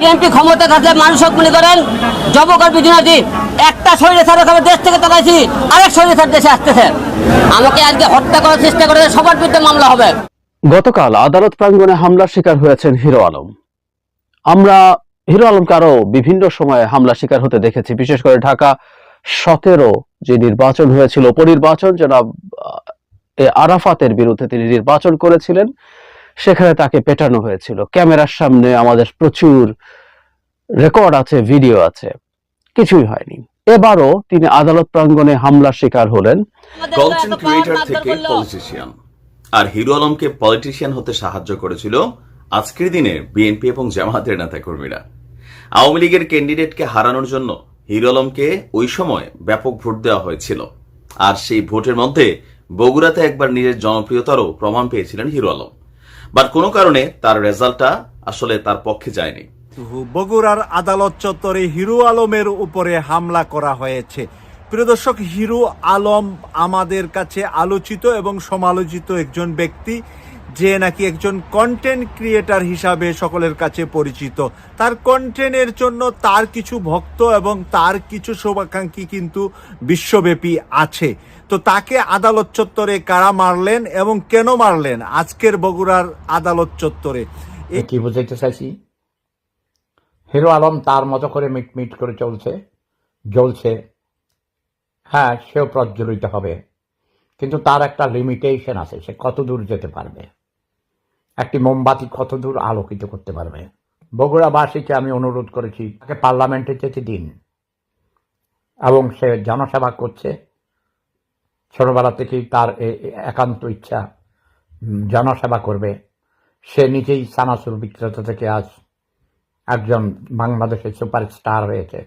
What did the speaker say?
BNP ক্ষমতা থাকলে মানুষ মনে করেন? জবকর বিজুনাজি একটা শরীরে ছাড়া খাবে দেশ থেকে তাড়াইছি আরেক শরীরে ছাড় দেশে আসতেছে। আমাকে আজকে হত্যা করার চেষ্টা করে সবার বিরুদ্ধে মামলা হবে। গতকাল আদালত প্রাঙ্গণে হামলার শিকার হয়েছেন হিরো আলম। আমরা হিরো আলমকে আরও বিভিন্ন সময়ে হামলা শিকার হতে দেখেছি। বিশেষ করে ঢাকা সতেরো যে নির্বাচন হয়েছিল উপনির্বাচন জনাব আরাফাতের বিরুদ্ধে তিনি নির্বাচন করেছিলেন। সেখানে তাকে পেটানো হয়েছিল। ক্যামেরার সামনে আমাদের প্রচুর রেকর্ড আছে ভিডিও আছে। কিছুই হয়নি। এবারও তিনি আদালত প্রাঙ্গণে হামলার শিকার হলেন। কন্টেন্ট ক্রিয়েটর থেকে পলিটিশিয়ান। আর হিরো আলমকে পলিটিশিয়ান হতে সাহায্য করেছিল আজকের দিনে বিএনপি এবং জামায়াতের নেতাকর্মীরা। আওয়ামী লীগের ক্যান্ডিডেটকে হারানোর জন্য হিরো আলমকে ওই সময় ব্যাপক ভোট দেওয়া হয়েছিল। আর সেই ভোটের মধ্যে বগুড়াতে একবার নিজের জনপ্রিয়তারও প্রমাণ পেয়েছিলেন হিরো আলম। বাট কোনো কারণে তার রেজাল্টটা আসলে তার পক্ষে যায়নি। বগুড়ার আদালত চত্বরে হিরো আলমের উপরে হামলা করা হয়েছে। প্রিয় দর্শক, হিরো আলম আমাদের কাছে আলোচিত এবং সমালোচিত একজন ব্যক্তি। যে নাকি একজন কন্টেন্ট ক্রিয়েটার হিসাবে সকলের কাছে পরিচিত। তার কন্টেন্টের জন্য তার কিছু ভক্ত এবং তার কিছু শুভাকাঙ্ক্ষী কিন্তু বিশ্বব্যাপী আছে। তো তাকে আদালত চত্বরে কারা মারলেন এবং কেন মারলেন? আজকের বগুড়ার আদালত চত্বরে। কি বুঝাইতে চাইছি? হিরো আলম তার মতো করে মিট মিট করে চলছে, জ্বলছে। হ্যাঁ সেও প্রজ্বলিত হবে। কিন্তু তার একটা লিমিটেশন আছে, সে কত দূর যেতে পারবে? একটি মোমবাতি কত দূর আলোকিত করতে পারবে? বগুড়াবাসীকে আমি অনুরোধ করেছি, তাকে পার্লামেন্টে যেতে দিন। এবং সে জনসেবা করছে। ছোটবেলা থেকেই তার একান্ত ইচ্ছা জনসেবা করবে। সে নিজেই সানাসুর বিক্রেতা থেকে আজ একজন বাংলাদেশের সুপারস্টার হয়েছে।